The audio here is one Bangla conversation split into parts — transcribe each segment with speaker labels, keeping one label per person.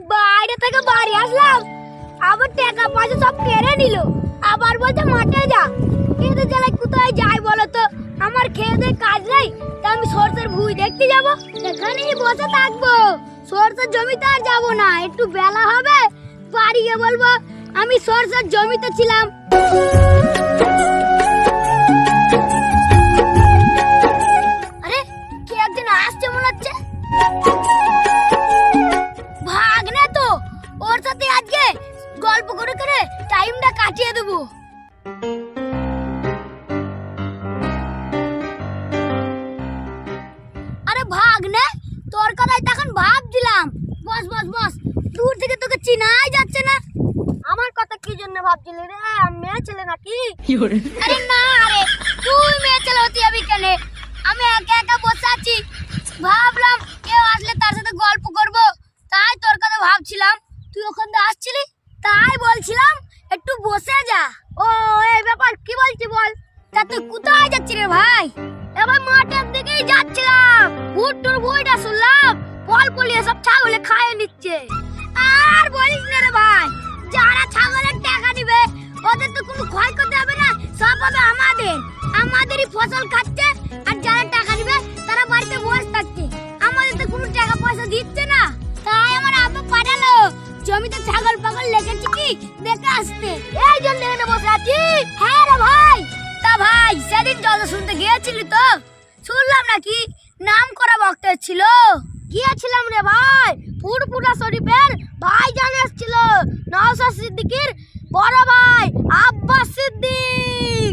Speaker 1: বাইরে থেকে বাড়ি আসলাম। আবার টাকা পয়সা সব কেড়ে নিল। আবার বলছে, মাঠে যা। কিন্তু জেলায় কোথায় যাই বলো তো? আমার দিয়ে কাজ নেই, তা আমি সরষের ভুই দেখতে যাব। এখানেই বসে থাকব। সরষের জমিতে আর যাব না। একটু বেলা হবে বাড়ি গিয়ে বলব, আমি সরষের জমিতে ছিলাম। দেবো। আরে ভাগ নে তোর কথাই তখন ভাবছিলাম বস বস বস দূর থেকে তোকে চিনাই যাচ্ছে না। আমার কথা কি জন্য ভাবছিলি রে? আমি মেয়ে ছেলে নাকি? আরে না আরে তুই মেয়ে ছেলে হতে যাবি কেন আমি একা একা বসে আছি ভাবলাম কেউ আসলে তার সাথে গল্প করব তাই তোর কথা ভাবছিলাম তুই ওখান থেকে আসছিলি তাই বলছিলাম একটু বসে যা। ও, এই ব্যাপার কি বলছি বল? তা তুই কোথায় যাচ্ছিস রে ভাই? এবার মাঠের দিকেই যাচ্ছিলাম। ভুট্টুর ভুইটা শুনলাম? ফল ফলিয়ে সব ছাগলে খাইয়ে নিচ্ছে। আর বলিস না রে ভাই, যারা ছাগলের টাকা নিবে ওদের তো কোনো ক্ষয় করতে হবে না, সব হবে আমাদের। আমাদেরই ফসল খাচ্ছে, আর যারা টাকা জমিতে ছাগল পাগল লেগেছে কি? দেখে আসতে। এই জন্য এখানে বসে আছি। হ্যাঁ রে ভাই। তা ভাই, সেদিন জল শুনতে গিয়েছিলি তো? শুনলাম নাকি নাম করা বক্তা ছিল? গিয়েছিলাম রে ভাই। ফুরফুরা শরীফের ভাই জান এসেছিল নওশাদ সিদ্দিকীর বড় ভাই আব্বাস সিদ্দিক।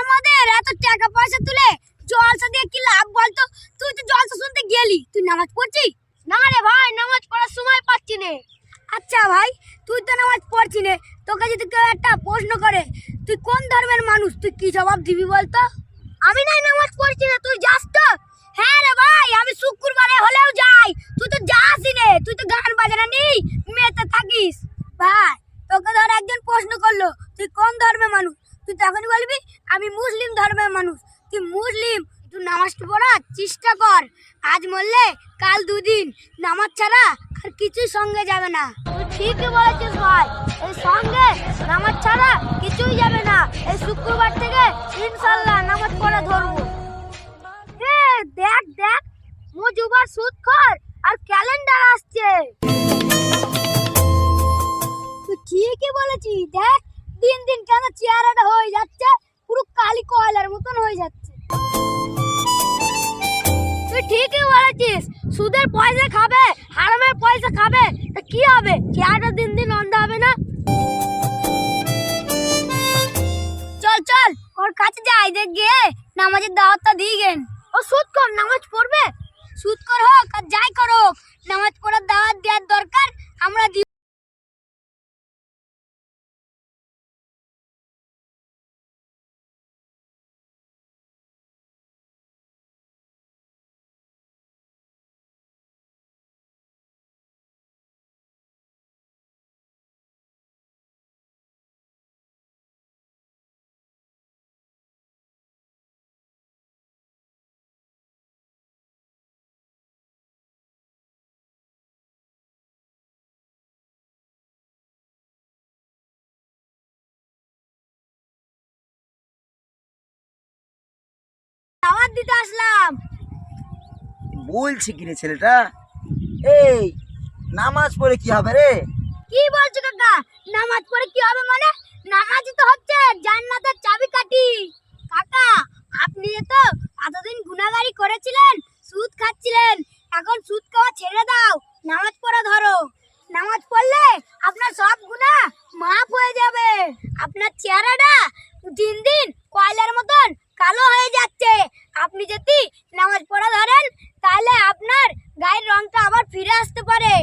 Speaker 1: আমাদের এত টাকা পয়সা তুলে জলসা দিয়ে কি লাভ বলতো? তুই তো জলসা শুনতে গেলি। তুই নামাজ পড়ছিস? না রে ভাই, নামাজ পড়ার সময় পাচ্ছি নে। আচ্ছা ভাই, তুই তো নামাজ পড়ছি নে। তোকে যদি কেউ একটা প্রশ্ন করে, তুই কোন ধর্মের মানুষ? তুই কি জবাব দিবি বলতো? আমি নাই নামাজ পড়ছি না, তুই যাস তো। হ্যাঁ রে ভাই, আমি শুক্রবারে হলেও যাই। তুই তো যাসই নে, তুই তো গান বাজানা নেই, মেতে থাকিস। ভাই, তোকে ধর একজন প্রশ্ন করল, তুই কোন ধর্মের মানুষ? তুই তখনই বলবি, আমি মুসলিম ধর্মের মানুষ। তুই মুসলিম, তুই নামাজটা পড়ার চেষ্টা কর। আজ মরলে কাল দুদিন। নামাজ ছাড়া আর কিছুই সঙ্গে যাবে না। তুই ঠিকই বলেছিস ভাই। এই সঙ্গে নামাজ ছাড়া কিছুই যাবে না। এই শুক্রবার থেকে ইনশাল্লাহ নামাজ পড়া ধরবো। দেখ দেখ, মজুবার সুদ খর আর ক্যালেন্ডার আসছে। তুই ঠিকই বলেছিস, দেখ, দিন দিন কেন চেহারাটা হয়ে যাচ্ছে, পুরো কালি কয়লার মতন হয়ে যাচ্ছে। তুই ঠিকই বলেছিস, সুদের পয়সা খাবে খাবে? তা কি হবে? চেহারাটা দিন দিন অন্ধ হবে না? চল চল, ওর কাছে যাই, দেখ গিয়ে নামাজের দাওয়াতটা দিয়ে গেন ও সুদ কর, নামাজ পড়বে? সুদ কর হোক আর যাই করুক নামাজ পড়ার দাওয়াত দেওয়ার দরকার, আমরা দিতে আসলাম।
Speaker 2: বলছি কি রে ছেলেটা? এই নামাজ পড়ে কি হবে রে?
Speaker 1: কি বলছো কাকা? নামাজ পড়ে কি হবে মানে? আপনি যদি নামাজ পড়া ধরেন তাহলে আপনার গায়ের রংটা আবার ফিরে আসতে পারে।